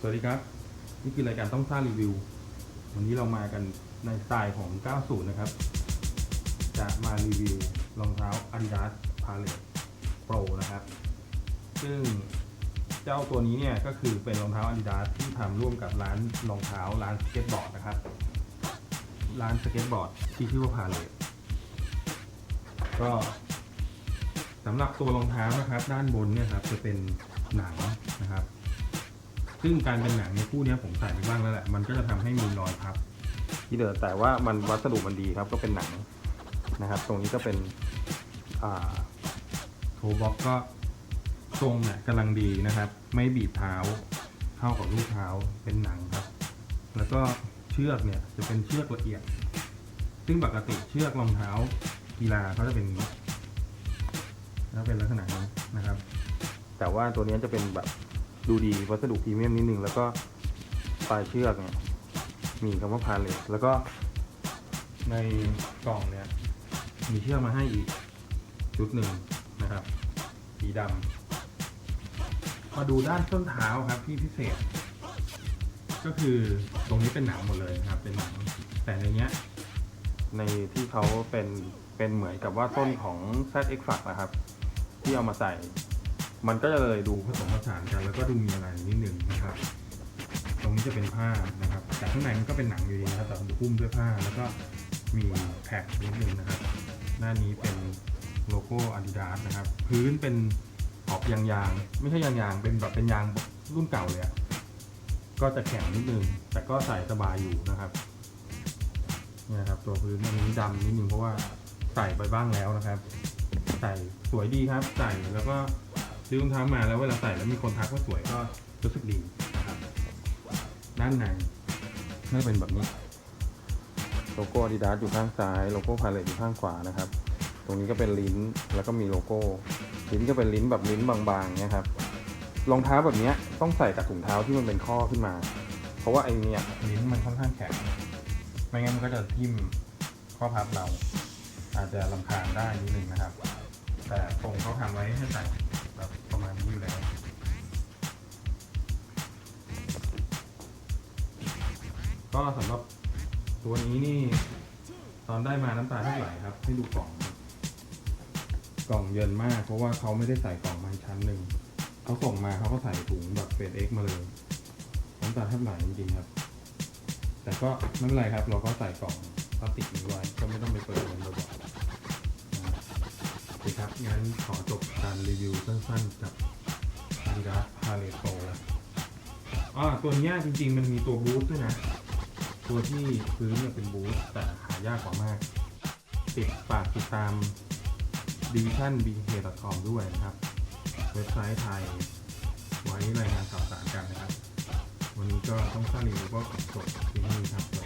สวัสดีครับ นี่คือรายการต้องสร้างรีวิว วันนี้เรามากันในสไตล์ของ 90 นะครับ จะมารีวิวรองเท้า Adidas Palette Pro นะครับ ซึ่งเจ้าตัวนี้เนี่ยก็คือเป็นรองเท้า Adidas ที่ทำร่วมกับร้านรองเท้าร้านสเก็ตบอร์ดนะครับ ร้านสเก็ตบอร์ดที่ชื่อว่า Palette ก็สำหรับตัวรองเท้านะครับ ด้านบนเนี่ยครับจะเป็นหนังนะครับ ซึ่งการเป็นหนังในคู่เนี้ยผมใส่ไปบ้างแล้วแหละ มันก็จะทำให้มีรอยพับที่เดิมแต่ว่ามันวัสดุมันดีครับก็เป็นหนังนะครับ ตรงนี้ก็เป็นอ่าโทบ็อกก็ทรงเนี่ยกำลังดีนะครับ ไม่บีบเท้าเข้ากับลูกเท้าเป็นหนังครับ แล้วก็เชือกเนี่ยจะเป็นเชือกละเอียด ซึ่งปกติเชือกรองเท้ากีฬาเขาจะเป็นอย่างนี้แล้วเป็นลักษณะนี้นะครับ แต่ว่าตัวนี้จะเป็นแบบ ดูดีวัสดุพรีเมียมนิดนึง แล้วก็ปลายเชือกเนี่ยมีคำว่าพาเลทแล้วก็ในกล่องเนี่ยมีเชือกมาให้อีกชุดหนึ่งนะครับ สีดำมาดูด้านส้นเท้าครับที่พิเศษ ก็คือตรงนี้เป็นหนังหมดเลยนะครับ เป็นหนังแต่ในเนี้ย ในที่เขาเป็นเป็นเหมือนกับว่าต้นของ ZX f a c นะครับ ที่เอามาใส่ มันก็จะเลยดูผสมผสานกันแล้วก็ดูมีอะไรนิดหนึ่งนะครับ ตรงนี้จะเป็นผ้านะครับ แต่ข้างในมันก็เป็นหนังอยู่ดีนะครับแต่หุ้มด้วยผ้าแล้วก็มีแท็กนิดหนึ่งนะครับ หน้านี้เป็นโลโก้ Adidas นะครับ พื้นเป็นออกยางๆไม่ใช่ยางๆเป็นแบบเป็นยางรุ่นเก่าเลยอะก็จะแข็งนิดนึง แต่ก็ใส่สบายอยู่นะครับเนี่ยครับ ตัวพื้นอันนี้ดำนิดนึงเพราะว่าใส่ไปบ้างแล้วนะครับ ใส่สวยดีครับ ใส่แล้วก็ ซื้อรองเท้ามาแล้วเวลาใส่แล้วมีคนทักว่าสวยก็รู้สึกดีนะครับด้านในไม่เป็นแบบนี้ โลโก้ Adidas อยู่ข้างซ้าย โลโก้ Pilot อยู่ข้างขวานะครับ ตรงนี้ก็เป็นลิ้นแล้วก็มีโลโก้ ลิ้นก็เป็นลิ้นแบบลิ้นบางๆเนี่ยครับรองเท้าแบบเนี้ยต้องใส่กับถุงเท้าที่มันเป็นข้อขึ้นมา เพราะว่าไอ้เนี่ยลิ้นมันค่อนข้างแข็งไม่งั้นมันก็จะทิ่มข้อพับเรา อาจจะลำคาญได้นิดนึงนะครับ แต่ตรงเขาทำไว้ให้ใส่ อยู่แล้ว ก็สำหรับตัวนี้นี่ ตอนได้มาน้ำตาเท่าไหร่ครับ ให้ดูกล่อง กล่องเยินมาก เพราะว่าเขาไม่ได้ใส่กล่องมาชั้นหนึ่งเขาส่งมาเขาก็ใส่ถุงแบบเฟดเอ็กมาเลยน้ำตาเท่าไหร่จริงๆครับ แต่ก็ไม่เป็นไรครับ เราก็ใส่กล่องพลาสติกนี้ไว้ก็ไม่ต้องไปเปิดมันบ่อยๆนะครับโอเคครับงั้นขอจบการรีวิวสั้นๆกับ Adidas Palette Pro อ่าตัวนี้จริง ๆ มันมีตัวบูสต์ด้วยนะ ตัวที่พื้นเนี่ยเป็นบูสต์แต่หายากกว่ามากติดฝากติดตาม division bk.com ด้วยนะครับ เว็บไซต์ไทย ไว้รายงานข่าวสารกันนะครับ วันนี้ก็ต้องสร้ารีวิวก็จบที่นี่ครับ